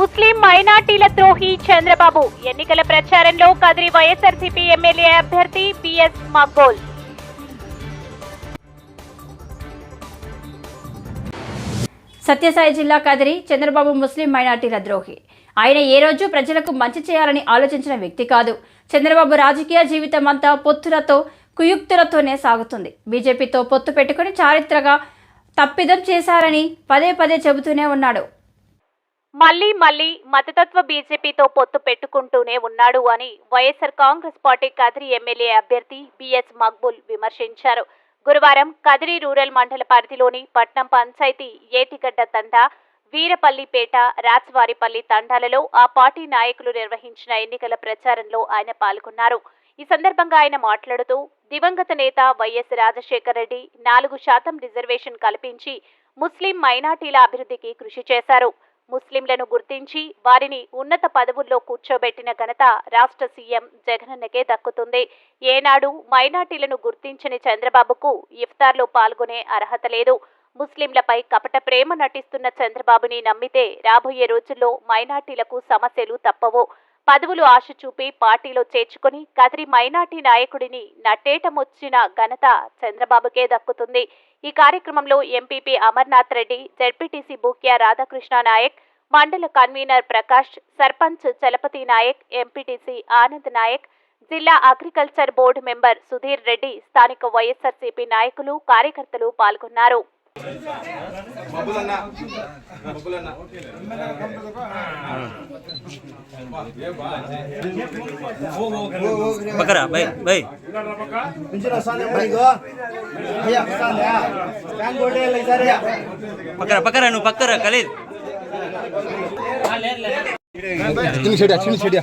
ముస్లిం మైనార్టీల ద్రోహి చంద్రబాబు. ఎన్నికల ప్రచారంలో కదిరి వైఎస్ఆర్సీపీ ఎమ్మెల్యే అభ్యర్థి పిఎస్ మగోల్ సత్యసాయి జిల్లా కదిరి చంద్రబాబు ముస్లిం మైనార్టీల ద్రోహి. ఆయన ఏ రోజు ప్రజలకు మంచి చేయాలని ఆలోచించిన వ్యక్తి కాదు. చంద్రబాబు రాజకీయ జీవితం అంతా పొత్తులతో కుయుక్తులతోనే సాగుతుంది. బీజేపీతో పొత్తు పెట్టుకుని చారిత్రక తప్పిదం చేశారని పదే పదే చెబుతూనే ఉన్నాడు. మళ్ళీ మళ్ళీ మతతత్వ బీజేపీతో పొత్తు పెట్టుకుంటూనే ఉన్నాడు అని YSR Congress party Kadiri MLA అభ్యర్థి బిఎస్ మక్బుల్ విమర్శించారు. గురువారం కదిరి రూరల్ మండల పరిధిలోని పట్నం పంచాయతీ ఏటిగడ్డ తండా వీరపల్లిపేట రాజ్వారిపల్లి తండాలలో ఆ పార్టీ నాయకులు నిర్వహించిన ఎన్నికల ప్రచారంలో ఆయన పాల్గొన్నారు. ఈ సందర్భంగా ఆయన మాట్లాడుతూ దివంగత నేత వైఎస్ రాజశేఖర రెడ్డి నాలుగు శాతం రిజర్వేషన్ కల్పించి ముస్లిం మైనార్టీల అభివృద్ధికి కృషి చేశారు. ముస్లింలను గుర్తించి వారిని ఉన్నత పదవుల్లో కూర్చోబెట్టిన ఘనత రాష్ట్ర సీఎం జగనన్నకే దక్కుతుంది. ఏనాడు మైనార్టీలను గుర్తించని చంద్రబాబుకు ఇఫ్తార్లో పాల్గొనే అర్హత లేదు. ముస్లింలపై కపట ప్రేమ నటిస్తున్న చంద్రబాబుని నమ్మితే రాబోయే రోజుల్లో మైనార్టీలకు సమస్యలు తప్పవు. పదవులు ఆశ చూపి పార్టీలో చేర్చుకుని కదిరి మైనార్టీ నాయకుడిని నట్టేటమొచ్చిన ఘనత చంద్రబాబుకే దక్కుతుంది. ఈ కార్యక్రమంలో ఎంపీపీ అమర్నాథ్ రెడ్డి జడ్పీటీసీ బూక్యా రాధాకృష్ణ నాయక్ మండల కన్వీనర్ ప్రకాష్ సర్పంచ్ చలపతి నాయక్ ఎంపీటీసీ ఆనంద్ నాయక్ జిల్లా agriculture board member Sudheer Reddy స్థానిక వైఎస్ఆర్సీపీ నాయకులు కార్యకర్తలు పాల్గొన్నారు. మబ్బులన్నా. మబ్బులన్నా. బకరా బై బై. పక్కన పక్కన నువ్వు పక్కరా ఖలీద్ చిన్న చెడియా చిన్న చెడియా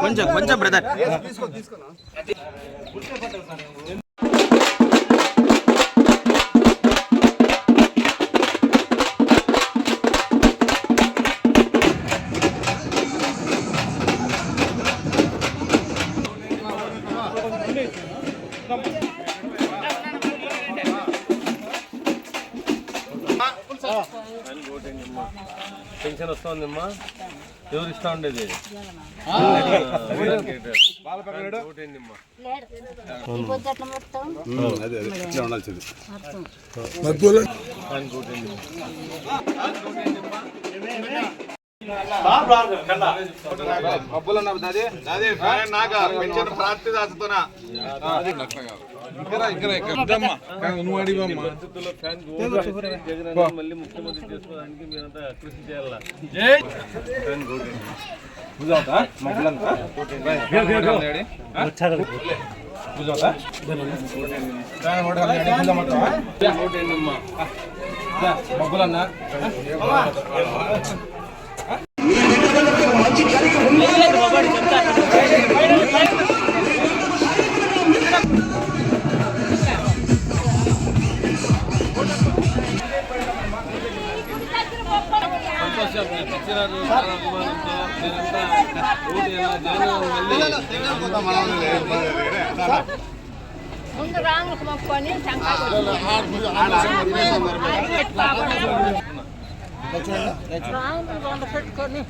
కొంచెం కొంచెం బ్రదర్ Come on. పెన్షన్ వస్తుందమ్మా ఎవరు ఇస్తా ఉండేది ఓటేందమ్మా మబ్బులన్న దాది దాది నాక పింఛన్ ప్రాప్తి దాచుతున్నా జగన్ మళ్ళీ ముఖ్యమంత్రి చేసుకోవడానికి మీరంతా కృషి చేయాలా? ఫ్యాన్ ఓటేంది ఓటేందమ్మా మబ్బులన్న ఇచ్చినారు అభిమానంతో మీరంతా ఓటేలా జగన్ మళ్ళీ ముందు రాములకు మొక్కుకొని శంకర్ రాములు వంద పెట్టుకొని.